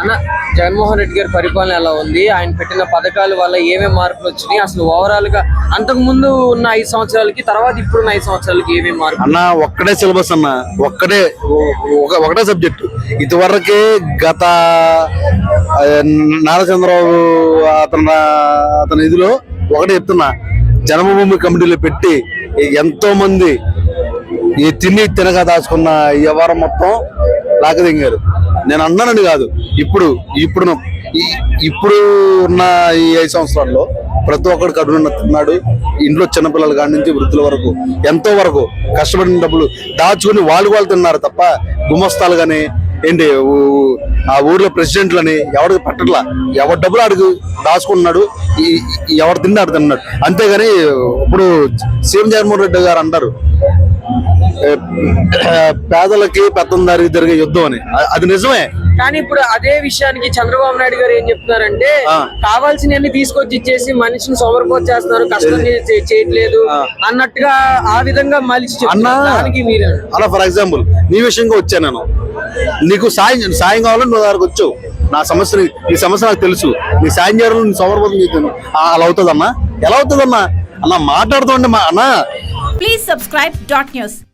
అన్న జగన్మోహన్ రెడ్డి గారి పరిపాలన ఎలా ఉంది? ఆయన పెట్టిన పథకాల వల్ల ఏమేమి మార్పులు వచ్చినాయి? అసలు ఓవరాల్గా అంతకు ముందు ఉన్న ఐదు సంవత్సరాలకి తర్వాత ఇప్పుడున్న ఐదు సంవత్సరాలకి ఏమేమి మార్పు అన్న ఒక్కడే సిలబస్ అన్న. ఒక్కడే ఒక- ఒకటే సబ్జెక్టు. ఇదివరకే గత నారా చంద్రబాబు అతను అతని ఇదిలో ఒకటే చెప్తున్నా. జన్మభూమి కమిటీలో పెట్టి ఎంతో మంది ఈ తిని తినక దాచుకున్న ఈ వ్యవహారం మొత్తం లాగదింగారు నేను అన్నానని కాదు. ఇప్పుడు ఇప్పుడు ఇప్పుడు ఉన్న ఈ ఐదు సంవత్సరాల్లో ప్రతి ఒక్కడు కడుపున తిన్నాడు. ఇంట్లో చిన్నపిల్లల కాడి నుంచి వృద్ధుల వరకు ఎంతో వరకు కష్టపడిన డబ్బులు దాచుకుని వాళ్ళు వాళ్ళు తిన్నారు తప్ప గుమస్తాలు కానీ ఏంటి ఆ ఊర్లో ప్రెసిడెంట్లని ఎవరికి పట్టట్లా? ఎవరి డబ్బులు అడుగు దాచుకున్నాడు ఎవరు తిన్నాడు తిన్నాడు. అంతేగాని ఇప్పుడు సీఎం జగన్మోహన్ రెడ్డి గారు అంటారు పేదలకి పెత్తందారికి జరిగే యుద్ధం అని. అది నిజమే. కానీ ఇప్పుడు అదే విషయానికి చంద్రబాబు నాయుడు గారు ఏం చెప్తున్నారంటే. కావాల్సినవన్నీ తీసుకొచ్చి ఇచ్చేసి మనిషిని సోమరిపోతు చేస్తున్నారు కష్టం చేయట్లేదు అన్నట్టుగా ఆ విధంగా మలిచి. దానికి మీరు. అలా ఫర్ ఎగ్జాంపుల్ నీ విషయంగా వచ్చాను నేను. నీకు సాయం సాయం కావాలని నువ్వు దగ్గరకు వచ్చావు. నా సమస్య నీ- సమస్య నాకు తెలుసు. నీ సాయం చేయాలని నీ సమర్పణ చేస్తాను అలా అవుతుందమ్మా? ఎలా అవుతుందమ్మా? అలా మాట్లాడుతుంటే మా అన్నా. Please subscribe dot news.